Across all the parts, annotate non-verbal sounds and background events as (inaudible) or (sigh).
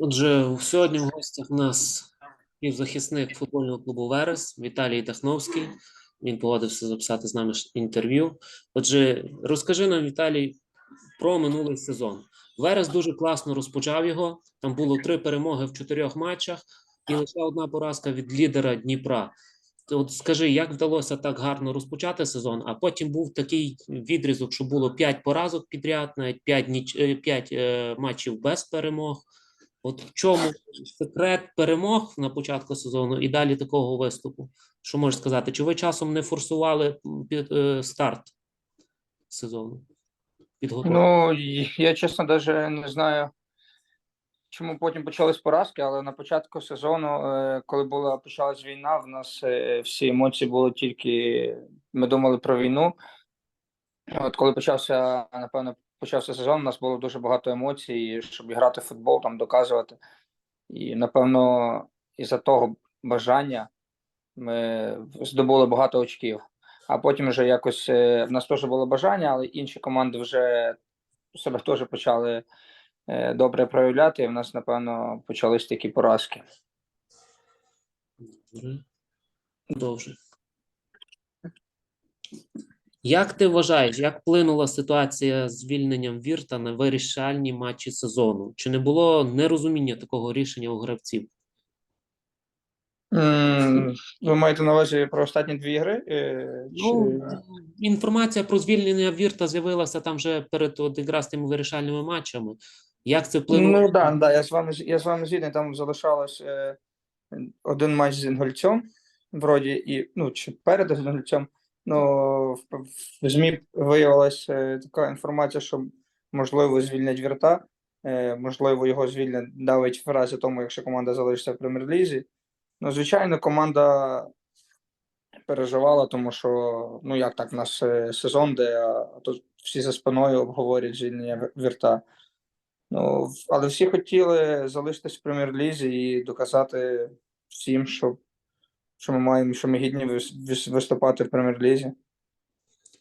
Отже, сьогодні в гостях у нас півзахисник футбольного клубу Верес Віталій Дахновський. Він погодився записати з нами інтерв'ю. Отже, розкажи нам, Віталій, про минулий сезон. Верес дуже класно розпочав його. Там було три перемоги в чотирьох матчах і лише одна поразка від лідера Дніпра. От скажи, як вдалося так гарно розпочати сезон, а потім був такий відрізок, що було п'ять поразок підряд, навіть п'ять ніч... е, п'ять е, матчів без перемог. От в чому секрет перемог на початку сезону і далі такого виступу? Що можеш сказати? Чи ви часом не форсували під, е, старт сезону? Підготовку? Ну, я чесно навіть не знаю, чому потім почались поразки, але на початку сезону, е, коли була почалась війна, в нас е, всі емоції були тільки ми думали про війну. От коли почався, напевно, почався сезон, у нас було дуже багато емоцій, щоб грати в футбол, там доказувати. І напевно, із-за того бажання ми здобули багато очків. А потім вже якось е, в нас теж було бажання, але інші команди вже себе теж почали добре проявляти, і в нас, напевно, почались такі поразки. Добре. Як ти вважаєш, як вплинула ситуація з звільненням Вірта на вирішальні матчі сезону? Чи не було нерозуміння такого рішення у гравців? Ви маєте на увазі про останні дві ігри? е, Ну, інформація про звільнення Вірта з'явилася там вже перед от якраз тими вирішальними матчами. Як це вплинуло? Ну да, да, я з вами з- я з вами згідний. Там залишалось е, один матч з Інгульцем, вроді, і ну чи перед Інгульцем. Ну в, в ЗМІ виявилася е, така інформація, що можливо звільнять вірта, е, можливо, його звільнять навіть в разі тому, якщо команда залишиться в прем'єр-лізі. Ну, звичайно, команда переживала, тому що ну як так, у нас е, сезон, де а, тут всі за спиною обговорюють звільнення вірта. Ну, але всі хотіли залишитись в прем'єр-лізі і доказати всім, що, що ми маємо, що ми гідні вис- вис- виступати в прем'єр-лізі.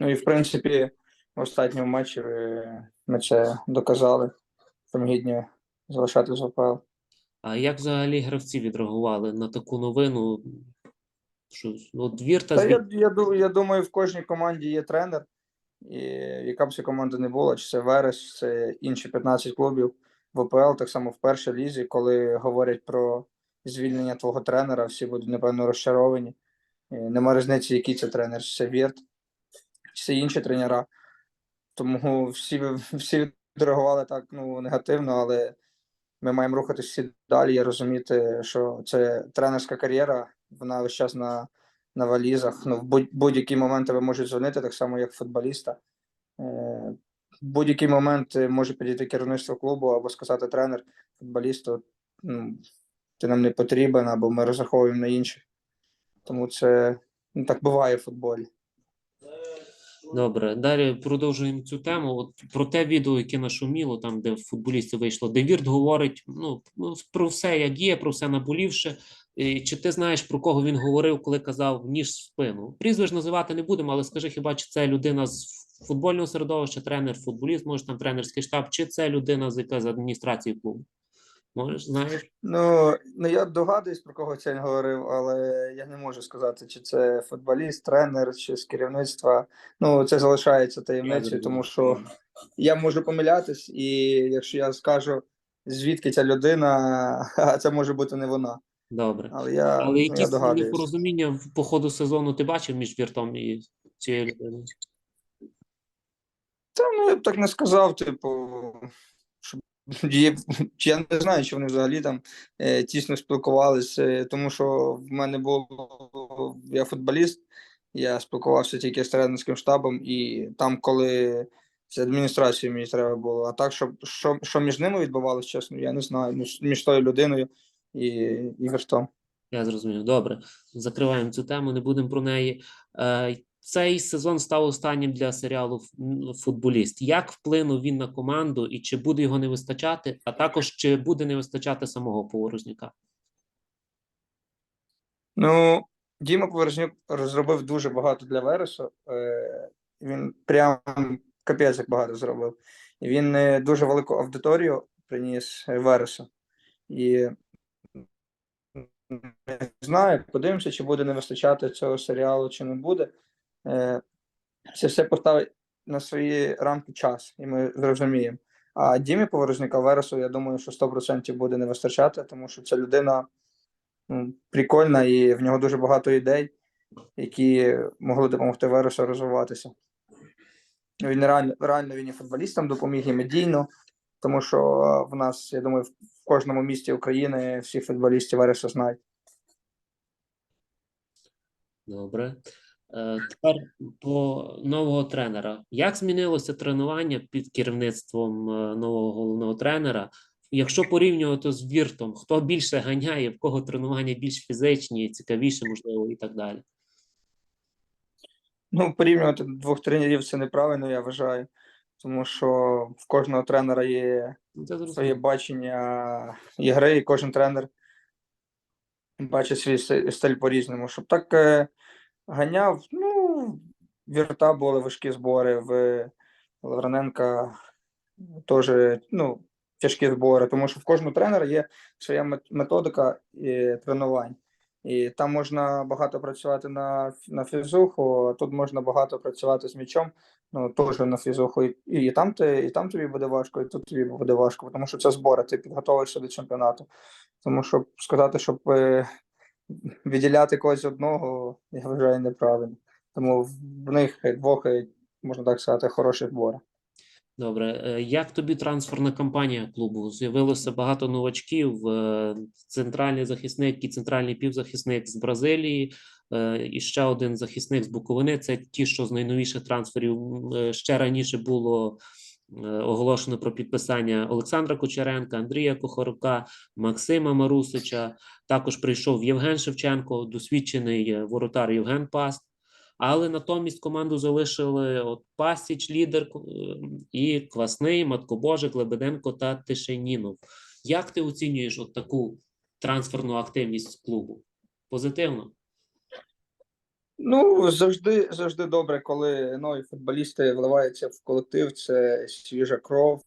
Ну і в принципі, в останньому матчі ми це доказали, що ми гідні залишатись в АПЛ. А як взагалі гравці відреагували на таку новину? Що ну, от Вірта Та я, я, я думаю, в кожній команді є тренер, і яка б ця команда не була, чи це Верес, це інші 15 клубів в ОПЛ, так само в першій лізі, коли говорять про звільнення твого тренера, всі будуть, напевно, розчаровані. І Нема різниці, який це тренер, чи це Вірт, чи це інші тренера. Тому всі, всі відреагували так ну, негативно, але ми маємо рухатися всі далі і розуміти, що це тренерська кар'єра, вона весь час на, на валізах. Ну, в будь- будь-які моменти ви можете дзвонити, так само, як футболіста. Е, в будь-який момент е, може підійти керівництво клубу або сказати тренер футболісту, ну, ти нам не потрібен, або ми розраховуємо на інших. Тому це ну, так буває в футболі. Добре, далі продовжуємо цю тему. От про те відео, яке нашуміло, там, де футболісти вийшло, де Вірт говорить ну, ну, про все, як є, про все наболівше. І Чи ти знаєш, про кого він говорив, коли казав ніж в спину? Прізвищ називати не будемо, але скажи, хіба чи це людина з футбольного середовища, тренер, футболіст, може там тренерський штаб, чи це людина з яка з адміністрації клубу? Можеш, знаєш? Ну, ну я догадуюсь, про кого це говорив, але я не можу сказати, чи це футболіст, тренер, чи з керівництва. Ну, це залишається таємницею, тому що я можу помилятись, і якщо я скажу, звідки ця людина, (laughs) а це може бути не вона. Добре. Але я, Але я якісь непорозуміння в- по ходу сезону ти бачив між Віртом і цією людиною? Та ну я б так не сказав, типу, (laughs) я не знаю, чи вони взагалі там е, тісно спілкувалися, е, тому що в мене було я футболіст, я спілкувався тільки з тренерським штабом, і там, коли з адміністрацією мені треба було. А так, що, що, що між ними відбувалося, чесно, я не знаю. Між, між тою людиною і, і Вертом. Я зрозумів. Добре, закриваємо цю тему, не будемо про неї. Е, Цей сезон став останнім для серіалу Футболіст. Як вплинув він на команду і чи буде його не вистачати, а також чи буде не вистачати самого Поворозняка? Ну, Діма Повержнюк розробив дуже багато для Вересу. Е, він прям капець як багато зробив. Він е, дуже велику аудиторію приніс Вереса. І не знаю, подивимося, чи буде не вистачати цього серіалу, чи не буде. Е, Це все поставить на свої рамки час, і ми зрозуміємо. А Дімі Поворозняка Вересу, я думаю, що 100% буде не вистачати, тому що ця людина ну, прикольна і в нього дуже багато ідей, які могли допомогти Вересу розвиватися. Він реально, реально він і футболістам допоміг і медійно, тому що е, в нас, я думаю, в кожному місті України всі футболісти Вереса знають. Добре. Е, Тепер по нового тренера. Як змінилося тренування під керівництвом е, нового головного тренера? Якщо порівнювати з Віртом, хто більше ганяє, в кого тренування більш фізичні, цікавіше, можливо, і так далі. Ну, порівнювати двох тренерів це неправильно, я вважаю. Тому що в кожного тренера є Ну, своє бачення ігри, і кожен тренер бачить свій стиль по-різному. Щоб так е, ганяв, ну, вірта були важкі збори, в Лавраненка теж ну, тяжкі збори, тому що в кожного тренера є своя методика і тренувань. І там можна багато працювати на, на фізуху, а тут можна багато працювати з м'ячом, ну теж на фізуху. І, і, там ти, і там тобі буде важко, і тут тобі буде важко, тому що це збори, ти підготовишся до чемпіонату. Тому що сказати, щоб е, відділяти когось одного, я вважаю неправильно. Тому в них е, двох, е, можна так сказати, хороші збори. Добре. Е, Як тобі трансферна кампанія клубу? З'явилося багато новачків. Центральний захисник і центральний півзахисник з Бразилії, і ще один захисник з Буковини. Це ті, що з найновіших трансферів. Ще раніше було оголошено про підписання Олександра Кучеренка, Андрія Кухарука, Максима Марусича. Також прийшов Євген Шевченко, досвідчений е, воротар Євген Паст. Але натомість команду залишили от Пасіч, лідер е, і Квасний, Маткобожик, Лебеденко та Тишенінов. Як ти оцінюєш от таку трансферну активність клубу? Позитивно? Ну, завжди, завжди добре, коли нові футболісти вливаються в колектив, це свіжа кров,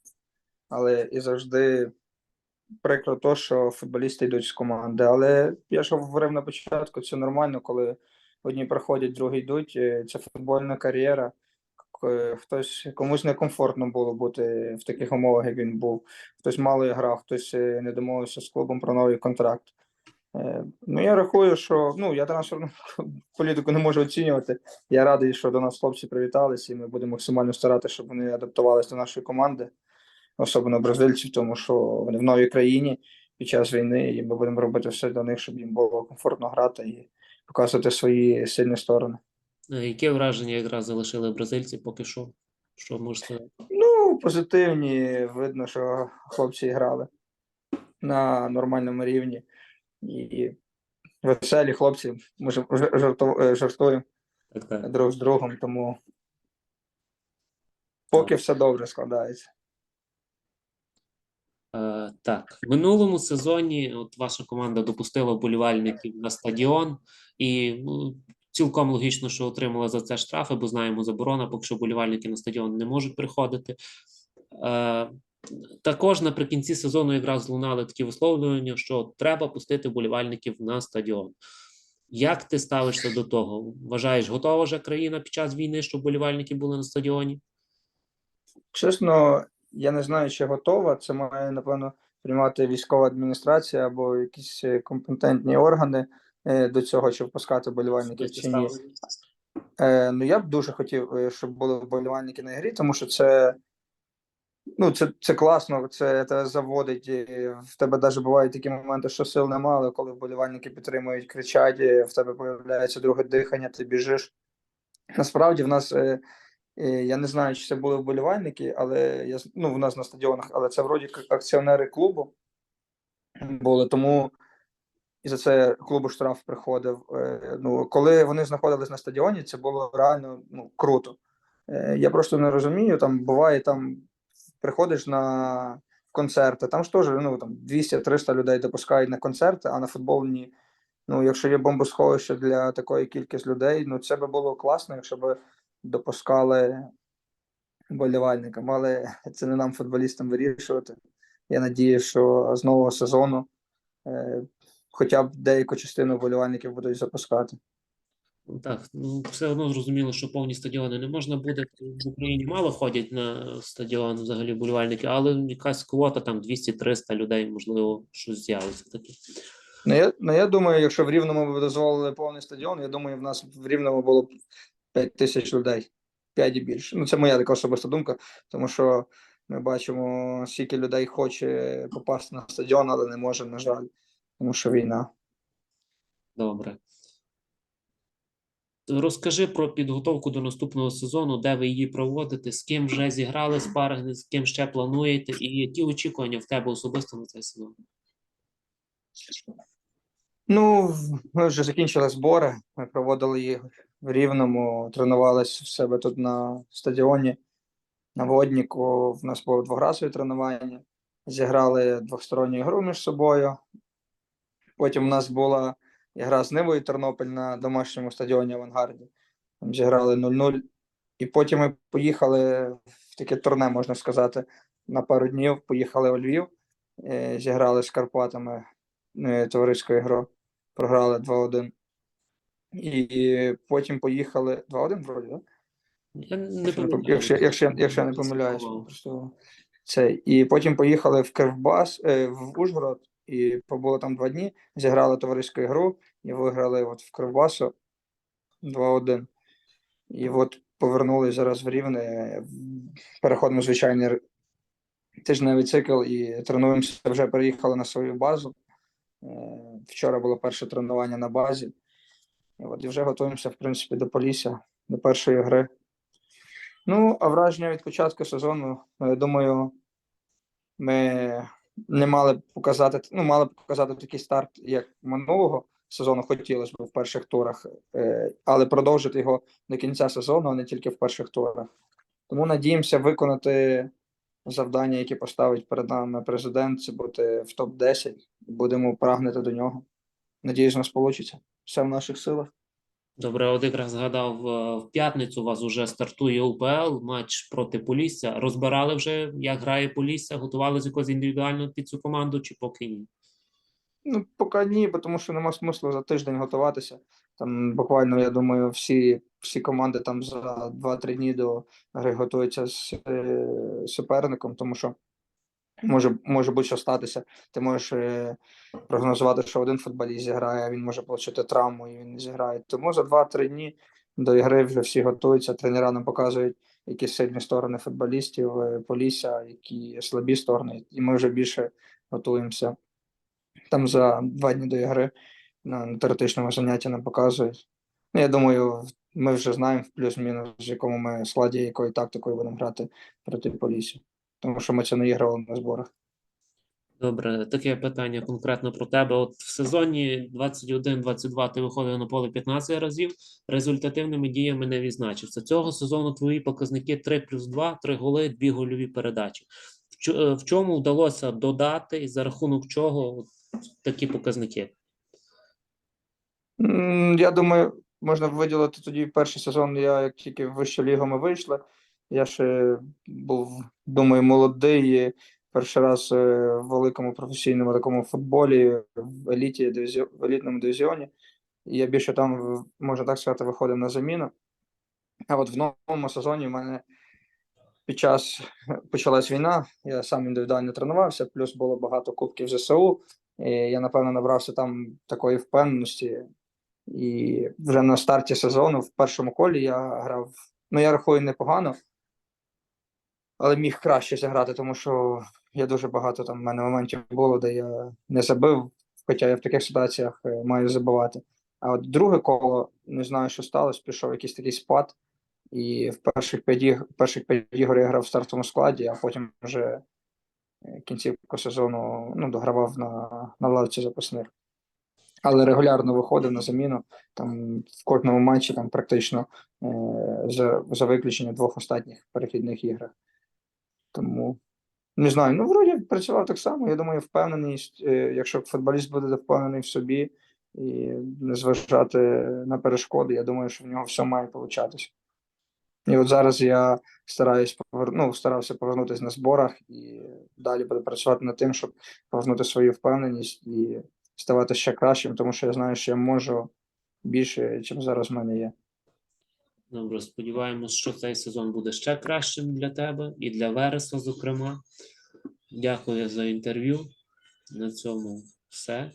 але і завжди прикро то, що футболісти йдуть з команди. Але я ж говорив на початку, це нормально, коли одні приходять, другі йдуть. Е, Це футбольна кар'єра. Хтось комусь некомфортно було бути в таких умовах, як він був. Хтось мало грав, хтось е, не домовився з клубом про новий контракт. Е, Ну, я рахую, що ну, я трансферну (laughs) політику не можу оцінювати. Я радий, що до нас хлопці привіталися, і ми будемо максимально старатися, щоб вони адаптувалися до нашої команди, особливо бразильців, тому що вони в новій країні під час війни, і ми будемо робити все для них, щоб їм було комфортно грати і показувати свої сильні сторони. Е, Яке враження якраз залишили бразильці поки що? Що сказати? Ну, позитивні, видно, що хлопці грали на нормальному рівні. І веселі хлопці. Ми е, жартуємо. Так, так. друг з другом, тому поки все добре складається. Е, так, в минулому сезоні от ваша команда допустила вболівальників на стадіон, і ну, цілком логічно, що отримала за це штрафи, бо знаємо, заборона, поки що вболівальники на стадіон не можуть приходити. Е, також наприкінці сезону якраз лунали такі висловлювання, що треба пустити вболівальників на стадіон. Як ти ставишся до того? Вважаєш, готова вже країна під час війни, щоб вболівальники були на стадіоні? Чесно, я не знаю, чи готова. Це має, напевно, приймати військова адміністрація або якісь е, компетентні органи е, до цього, чи впускати вболівальників чи ні. Е, ну, я б дуже хотів, щоб були вболівальники на грі, тому що це. Ну, це, це класно, це тебе заводить. і В тебе навіть бувають такі моменти, що сил немає, але коли вболівальники підтримують, кричать, і в тебе появляється друге дихання, ти біжиш. Насправді, в нас е, е, я не знаю, чи це були вболівальники, але я ну, в нас на стадіонах, але це вроді акціонери клубу були, тому і за це клубу штраф приходив. Е, Ну, коли вони знаходились на стадіоні, це було реально ну, круто. Я просто не розумію. Там буває там приходиш на концерти, там ж теж ну, там 200-300 людей допускають на концерти, а на футбол ні. Ну, якщо є бомбосховище для такої кількості людей, ну це би було класно, якщо б допускали вболівальникам, але (laughs) це не нам, футболістам, вирішувати. Я надію, що з нового сезону е, хоча б деяку частину вболівальників будуть запускати. Так, ну все одно зрозуміло, що повні стадіони не можна буде. В Україні мало ходять на стадіон взагалі вболівальники, але якась квота там 200-300 людей, можливо, щось з'явиться таке. Ну я, ну, я думаю, якщо в Рівному б дозволили повний стадіон, я думаю, в нас в Рівному було б 5 тисяч людей, 5 і більше. Ну, це моя така особиста думка, тому що ми бачимо, скільки людей хоче попасти на стадіон, але не може, на жаль, тому що війна. Добре. Розкажи про підготовку до наступного сезону, де ви її проводите, з ким вже зіграли спаринги, з ким ще плануєте, і які очікування в тебе особисто на цей сезон? Ну, ми вже закінчили збори. Ми проводили їх в Рівному, тренувалися в себе тут на стадіоні. На водніку в нас було двогразові тренування. Зіграли двосторонню гру між собою. Потім у нас була гра з Нивою Тернопіль на домашньому стадіоні Авангарді. Там зіграли 0-0. І потім ми поїхали в таке турне, можна сказати, на пару днів. Поїхали у Львів, е, зіграли з Карпатами е, товариською грою. Програли 2-1. І потім поїхали 2-1 вроді, так? Я не якщо, якщо, якщо я не помиляюсь, просто це. І потім поїхали в Кривбас, е, в Ужгород, і побули там два дні, зіграли товариську гру і виграли от в Кривбасу 2-1. І от повернулись зараз в Рівне, переходимо звичайний тижневий цикл і тренуємося, вже переїхали на свою базу. Е, Вчора було перше тренування на базі. І от і вже готуємося, в принципі, до Полісся, до першої гри. Ну, а враження від початку сезону, ну, я думаю, ми не мали показати, ну, мали показати такий старт, як минулого сезону, хотілося б в перших турах, е, але продовжити його до кінця сезону, а не тільки в перших турах. Тому надіємося виконати завдання, які поставить перед нами президент, це бути в топ-10. Будемо прагнути до нього. Надіюсь, у нас вийде. Все в наших силах. Добре, от якраз згадав, е, в п'ятницю у вас уже стартує УПЛ, матч проти Полісся. Розбирали вже, як грає Полісся, готували з якось індивідуально під цю команду, чи поки ні? Ну, поки ні, тому що нема смислу за тиждень готуватися. Там буквально, я думаю, всі, всі команди там за 2-3 дні до гри готуються з е, суперником, тому що може, може будь-що статися. Ти можеш е, прогнозувати, що один футболіст зіграє, а він може отримати травму і він не зіграє. Тому за 2-3 дні до ігри вже всі готуються. Тренера нам показують, які сильні сторони футболістів, е, Полісся, які слабі сторони, і ми вже більше готуємося там за два дні до ігри на, теоретичному занятті нам показують. Ну, я думаю, ми вже знаємо в плюс-мінус, в якому ми складі, якою тактикою будемо грати проти Полісі. Тому що ми це не іграли на зборах. Добре, таке питання конкретно про тебе. От в сезоні 21-22 ти виходив на поле 15 разів, результативними діями не відзначився. Цього сезону твої показники 3 плюс 2, 3 голи, 2 гольові передачі. В, е, в чому вдалося додати і за рахунок чого такі показники? Я думаю, можна виділити тоді перший сезон. Я як тільки в вищу лігу ми вийшли. Я ще був, думаю, молодий. і Перший раз е, в великому професійному такому футболі в еліті дивізіо- в елітному дивізіоні. Я більше там, можна так сказати, виходив на заміну. А от в новому сезоні в мене під час почалась війна, я сам індивідуально тренувався, плюс було багато кубків ЗСУ. І я, напевно, набрався там такої впевненості. І вже на старті сезону, в першому колі, я грав. Ну, я рахую непогано, але міг краще зіграти, тому що я дуже багато там в мене моментів було, де я не забив, хоча я в таких ситуаціях е, маю забивати. А от друге коло, не знаю, що сталося, пішов якийсь такий спад. І в перших п'ять перших ігор я грав в стартовому складі, а потім вже е, кінцівку сезону ну, догравав на, на лавці запасних. Але регулярно виходив на заміну там в кожному матчі, там практично е, за, за виключення двох останніх перехідних іграх. Тому не знаю, ну вроді працював так само. Я думаю, впевненість, е, якщо футболіст буде впевнений в собі і не зважати на перешкоди, я думаю, що в нього все має получатися. І от зараз я стараюсь повер... ну, старався повернутися на зборах і далі буду працювати над тим, щоб повернути свою впевненість і ставати ще кращим, тому що я знаю, що я можу більше, чим зараз в мене є. Добре, сподіваємось, що цей сезон буде ще кращим для тебе і для Вереса, зокрема. Дякую за інтерв'ю. На цьому все.